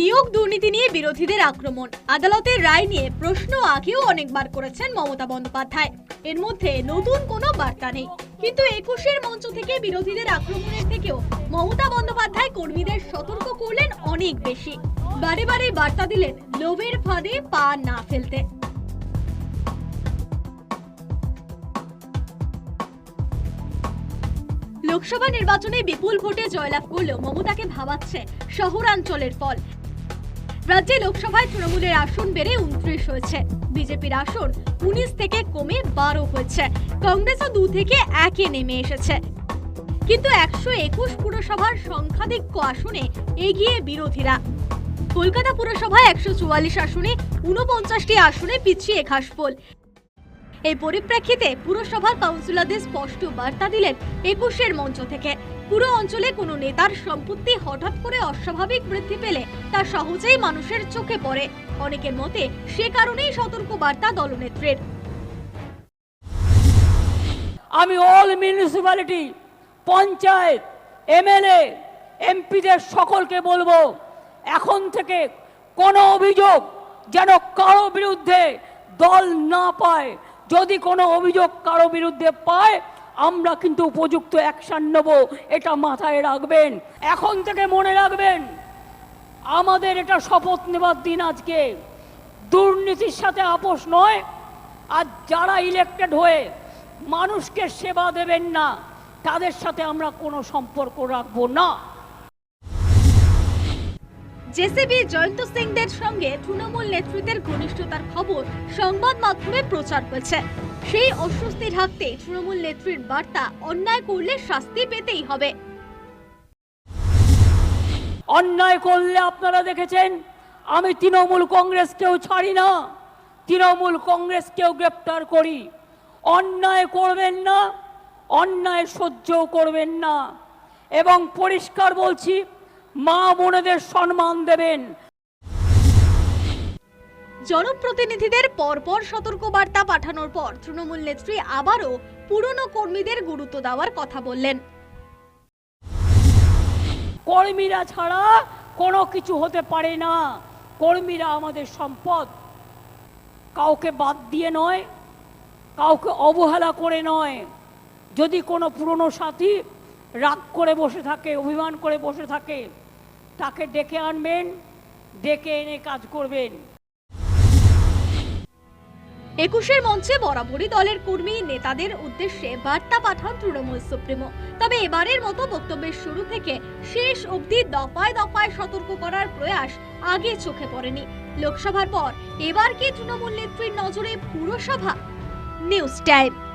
নিয়োগ দুর্নীতি নিয়ে বিরোধীদের আক্রমণ। আদালতের রায় নিয়ে প্রশ্ন আগেও অনেকবার করেছেন মমতা বন্দ্যোপাধ্যায়। এর মধ্যে নতুন কোনো বার্তা নেই। কিন্তু একুশের মঞ্চ থেকে বিরোধীদের আক্রমণের থেকেও মমতা বন্দ্যোপাধ্যায় কর্মীদের সতর্ক করলেন অনেক বেশি। বারে বারে বার্তা দিলেন লোভের ফাঁদে পা না ফেলতে। লোকসভা নির্বাচনে বিপুল ভোটে জয়লাভ করলেও মমতাকে ভাবাচ্ছে শহরাঞ্চলের ফল। রাজ্যে লোকসভায় তৃণমূলের আসন বেড়ে উনত্রিশ হয়েছে। বিজেপির আসন উনিশ থেকে কমে বারো হয়েছে। কংগ্রেসও দু থেকে একে নেমে এসেছে। কিন্তু একশো একুশ পুরসভার সংখ্যাধিক্য আসনে এগিয়ে বিরোধীরা। কলকাতা পুরসভায় একশো চুয়াল্লিশ আসনে উনপঞ্চাশটি আসনে পিছিয়ে ঘাসফোল। এই পরিপ্রেক্ষিতে পুরসভার কাউন্সিলরদের স্পষ্ট বার্তা দিলেন একুশের মঞ্চ থেকে। পুরো অঞ্চলে কোনো নেতার সম্পত্তি হঠাৎ করে অস্বাভাবিক বৃদ্ধি পেলে তা সহজেই মানুষের চোখে পড়ে। অনেকের মতে সে কারণেই সতর্ক বার্তা দলনেত্রীর। আমি অল মিউনিসিপ্যালিটি, পঞ্চায়েত, এমএলএ, এমপিদের সকলকে বলব, এখন থেকে কোনো অভিযোগ যেন কারও বিরুদ্ধে দল না পায়। যদি কোনো অভিযোগ কারও বিরুদ্ধে পায় আমরা কিন্তু উপযুক্ত অ্যাকশান নেব, এটা মাথায় রাখবেন। এখন থেকে মনে রাখবেন, আমাদের এটা শপথ নেবার দিন আজকে। দুর্নীতির সাথে আপোষ নয়, আর যারা ইলেকটেড হয়ে মানুষকে সেবা দেবেন না, তাদের সাথে আমরা কোনো সম্পর্ক রাখব না। জেসিবি জয়ন্ত সিংদের সঙ্গে তৃণমূল নেতৃত্বের ঘনিষ্ঠতার খবর সংবাদ মাধ্যমে প্রচার হয়েছে। সেই অস্বস্তি ঢাকতে তৃণমূল নেত্রীর বার্তা অন্যায় করলে শাস্তি পেতেই হবে। অন্যায় করলে আপনারা দেখেছেন, আমি তৃণমূল কংগ্রেসকেও ছাড়ি না, তৃণমূল কংগ্রেসকেও গ্রেপ্তার করি। অন্যায় করবেন না, অন্যায় সহ্যও করবেন না। এবং পরিষ্কার বলছি মা বোনেদের সম্মান দেবেন। জনপ্রতিনিধিদের পরপর সতর্কবার্তা পাঠানোর পর তৃণমূল নেত্রী আবারও পুরনো কর্মীদের গুরুত্ব দেওয়ার কথা বললেন। কর্মীরা ছাড়া কোনো কিছু হতে পারে না। কর্মীরা আমাদের সম্পদ। কাউকে বাদ দিয়ে নয় কাউকে অবহেলা করে নয়। যদি কোনো পুরনো সাথী রাগ করে বসে থাকে, অভিমান করে বসে থাকে। তাকে ডেকে আনবেন, ডেকে এনে কাজ করবেন। একুশের মঞ্চে বরাবরই দলের কর্মী, নেতাদের উদ্দেশ্যে বার্তা পাঠান তৃণমূল সুপ্রিমো। তবে এবারের মতো বক্তব্যের শুরু থেকে শেষ অবধি দফায় দফায় সতর্ক করার প্রয়াস আগে চোখে পড়েনি। লোকসভার পর এবার কি তৃণমূল নেত্রীর নজরে পুরসভা? News time.